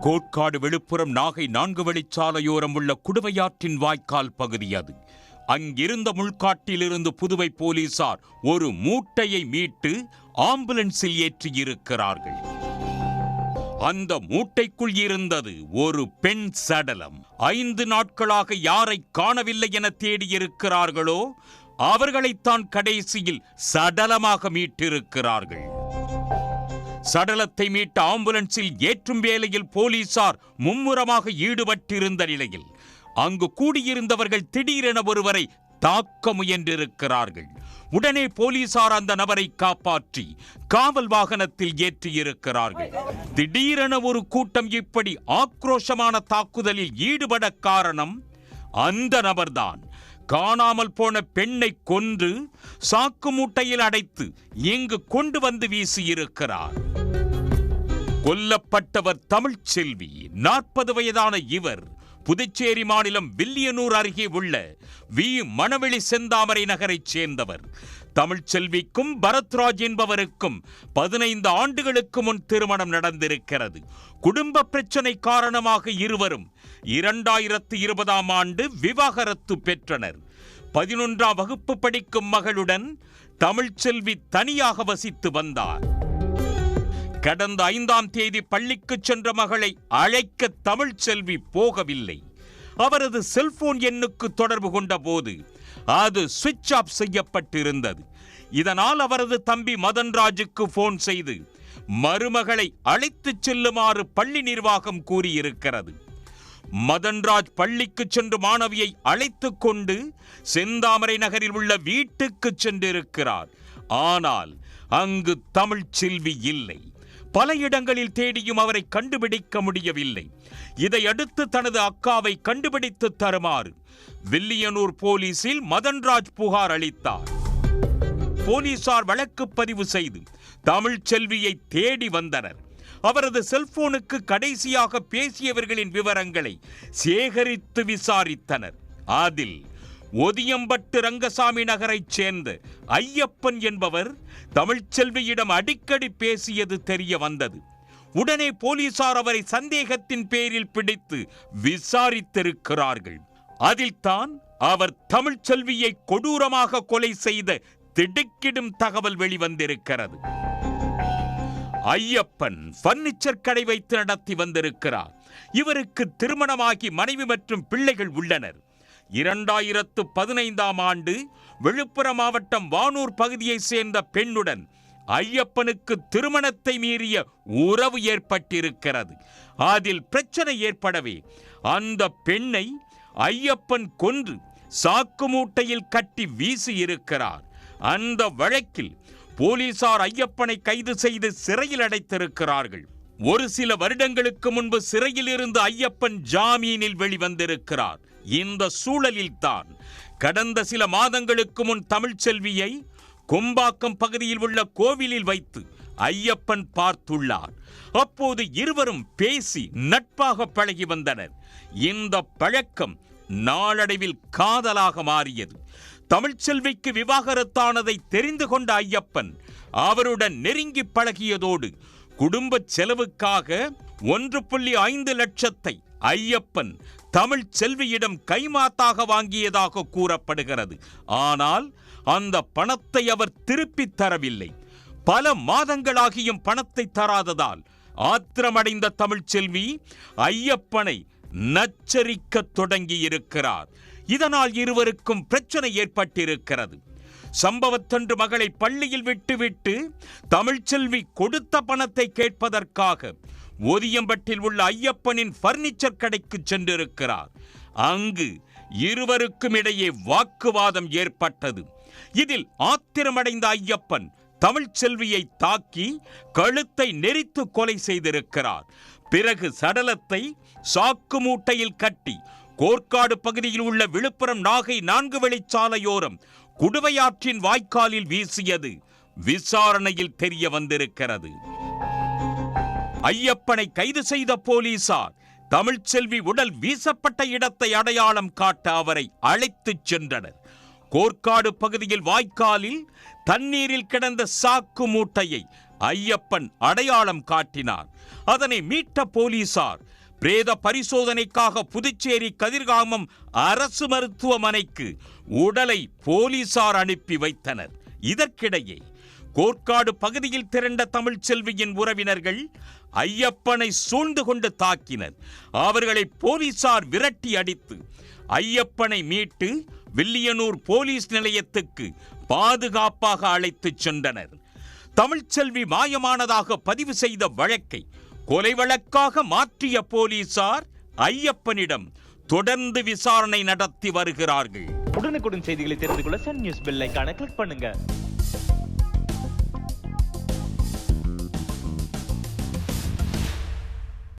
கோட்காடு விழுப்புரம் நாகை நான்கு வழிச்சாலையோரம் உள்ள குடுவையாற்றின் வாய்க்கால் பகுதி அது. அங்கிருந்த முள்காட்டிலிருந்து புதுவை போலீசார் ஒரு மூட்டையை மீட்டு ஆம்புலன்ஸில் ஏற்றியிருக்கிறார்கள். அந்த மூட்டைக்குள் இருந்தது ஒரு பெண் சடலம். ஐந்து நாட்களாக யாரை காணவில்லை என தேடியிருக்கிறார்களோ அவர்களைத்தான் கடைசியில் சடலமாக மீட்டிருக்கிறார்கள். சடலத்தை மீட்ட ஆம்புலன்ஸில் ஏற்றும் வேலையில் போலீசார் மும்முரமாக ஈடுபட்டிருந்த நிலையில் அங்கு கூடியிருந்தவர்கள் திடீரென ஒருவரை தாக்க முயன்றிருக்கிறார்கள். உடனே போலீசார் அந்த நபரை காப்பாற்றி காவல் வாகனத்தில் ஏற்றியிருக்கிறார்கள். திடீரென ஒரு கூட்டம் இப்படி ஆக்ரோஷமான தாக்குதலில் ஈடுபட காரணம் அந்த நபர்தான். காணாமல் போன பெண்ணை கொன்று சாக்கு மூட்டையில் அடைத்து இங்கு கொண்டு வந்து வீசியிருக்கிறார். கொல்லப்பட்டவர் தமிழ்ச்செல்வி நாற்பது வயதான இவர் புதுச்சேரி மாநிலம் வில்லியனூர் அருகே உள்ள வி. மணவெளி செந்தாமரை நகரைச் சேர்ந்தவர். தமிழ்ச்செல்விக்கும் பரத்ராஜ் என்பவருக்கும் பதினைந்து ஆண்டுகளுக்கு முன் திருமணம் நடந்திருக்கிறது. குடும்ப பிரச்சனை காரணமாக இருவரும் இரண்டாயிரத்து இருபதாம் ஆண்டு விவாகரத்து பெற்றனர். பதினொன்றாம் வகுப்பு படிக்கும் மகளுடன் தமிழ்ச்செல்வி தனியாக வசித்து வந்தார். கடந்த ஐந்தாம் தேதி பள்ளிக்கு சென்ற மகளை அழைக்க தமிழ்ச்செல்வி போகவில்லை. அவரது செல்போன் எண்ணுக்கு தொடர்பு கொண்ட போது அது சுவிட்ச் ஆஃப் செய்யப்பட்டிருந்தது. இதனால் அவரது தம்பி மதன்ராஜுக்கு போன் செய்து மருமகளை அழைத்துச் செல்லுமாறு பள்ளி நிர்வாகம் கூறியிருக்கிறது. மதன்ராஜ் பள்ளிக்கு சென்று மாணவியை அழைத்து கொண்டு செந்தாமரை நகரில் உள்ள வீட்டுக்கு சென்றிருக்கிறார். ஆனால் அங்கு தமிழ்ச்செல்வி இல்லை. பல இடங்களில் தேடியும் அவரை கண்டுபிடிக்க முடியவில்லை. இதையடுத்து தனது அக்காவை கண்டுபிடித்து தருமாறு வில்லியனூர் போலீசில் மதன்ராஜ் புகார் அளித்தார். போலீசார் வழக்கு பதிவு செய்து தமிழ்ச்செல்வியை தேடி வந்தனர். அவரது செல்போனுக்கு கடைசியாக பேசியவர்களின் விவரங்களை சேகரித்து விசாரித்தனர். அதில் ஒதியம்பட்டு ரங்கசாமி நகரைச் சேர்ந்த ஐயப்பன் என்பவர் தமிழ்ச்செல்வியிடம் அடிக்கடி பேசியது தெரிய வந்தது. உடனே போலீசார் அவரை சந்தேகத்தின் பேரில் பிடித்து விசாரித்திருக்கிறார்கள். அதில் தான் அவர் தமிழ்ச்செல்வியை கொடூரமாக கொலை செய்த திடுக்கிடும் தகவல் வெளிவந்திருக்கிறது. ஐயப்பன் பர்னிச்சர் கடை வைத்து நடத்தி வந்திருக்கிறார். இவருக்கு திருமணமாகி மனைவி மற்றும் பிள்ளைகள் உள்ளனர். இரண்டாயிரத்து பதினைந்தாம் ஆண்டு விழுப்புரம் மாவட்டம் வானூர் பகுதியைச் சேர்ந்த பெண்ணுடன் ஐயப்பனுக்கு திருமணத்தை மீறிய உறவு ஏற்பட்டிருக்கிறது. அதில் பிரச்சனை ஏற்படவே அந்த பெண்ணை ஐயப்பன் கொன்று சாக்கு மூட்டையில் கட்டி வீசி இருக்கிறார். அந்த வழக்கில் போலீசார் ஐயப்பனை கைது செய்து சிறையில் அடைத்திருக்கிறார்கள். ஒரு சில வருடங்களுக்கு முன்பு சிறையில் இருந்து ஐயப்பன் ஜாமீனில் வெளிவந்திருக்கிறார். இந்த சூழலில்தான் கடந்த சில மாதங்களுக்கு முன் தமிழ்ச்செல்வியை கொம்பாக்கம் பகுதியில் உள்ள கோவிலில் வைத்து ஐயப்பன் பார்த்துள்ளார். அப்போது இருவரும் பேசி நட்பாக பழகி வந்தனர். இந்த பழக்கம் நாளடைவில் காதலாக மாறியது. தமிழ்ச்செல்விக்கு விவாகரத்தானதை தெரிந்து கொண்ட ஐயப்பன் அவருடன் நெருங்கி பழகியதோடு குடும்ப செலவுக்காக ஒன்று புள்ளி ஐந்து லட்சத்தை ஐயப்பன் தமிழ் செல்வியிடம் கைமாத்தாக வாங்கியதாக கூறப்படுகிறது. ஆனால் அந்த பணத்தை அவர் திருப்பித் தரவில்லை. பல மாதங்களாகியும் பணத்தை தராததால் ஆத்திரமடைந்த தமிழ்ச்செல்வி ஐயப்பனை நச்சரிக்க தொடங்கி இருக்கிறார் இதனால் இருவருக்கும் பிரச்சனை ஏற்பட்டிருக்கிறது. சம்பவத்தன்று மகளை பள்ளியில் விட்டுவிட்டு தமிழ்ச்செல்வி கொடுத்த பணத்தை கேட்பதற்காக ஒதியம்பட்டில் உள்ள ஐயப்பனின் பர்னிச்சர் கடைக்கு சென்றிருக்கிறார். அங்கு இருவருக்கும் இடையே வாக்குவாதம் ஏற்பட்டது. இதில் ஆத்திரமடைந்த ஐயப்பன் தமிழ்ச்செல்வியை தாக்கி கழுத்தை நெரித்து கொலை செய்திருக்கிறார். பிறகு சடலத்தை சாக்கு மூட்டையில் கட்டி கோர்க்காடு பகுதியில் உள்ள விழுப்புரம் நாகை நான்கு வழிச்சாலையோரம் குடுவையாற்றின் வாய்க்காலில் வீசியது விசாரணையில் தெரிய வந்திருக்கிறது. ஐயப்பனை கைது செய்த போலீசார் தமிழ்ச்செல்வி உடல் வீசப்பட்ட இடத்தை அடையாளம் காட்ட அவரை அழைத்துச் சென்றனர். கோர்க்காடு பகுதியில் வாய்க்காலில் தண்ணீரில் கிடந்த சாக்கு மூட்டையை ஐயப்பன் அடையாளம் காட்டினார். அதனை மீட்ட போலீசார் பிரேத பரிசோதனைக்காக புதுச்சேரி கதிர்காமம் அரசு மருத்துவமனைக்கு உடலை போலீசார் அனுப்பி வைத்தனர். இதற்கிடையே கோர்க்காடு பகுதியில் திரண்ட தமிழ்ச்செல்வியின் உறவினர்கள் ஐயப்பனை சூழ்ந்து கொண்டு தாக்கினர். அவர்களை போலீசார் விரட்டி அடித்து ஐயப்பனை மீட்டு வில்லியனூர் போலீஸ் நிலையத்துக்கு பாதுகாப்பாக அழைத்துச் சென்றனர். தமிழ்ச்செல்வி மாயமானதாக பதிவு செய்த வழக்கை கொலை வழக்காக மாற்றிய போலீசார் ஐயப்பனிடம் தொடர்ந்து விசாரணை நடத்தி வருகிறார்கள். உடனுக்குடன் செய்திகளை தெரிந்து கொள்ள சன் நியூஸ் பெல்லைக்கான கிளிக் பண்ணுங்க.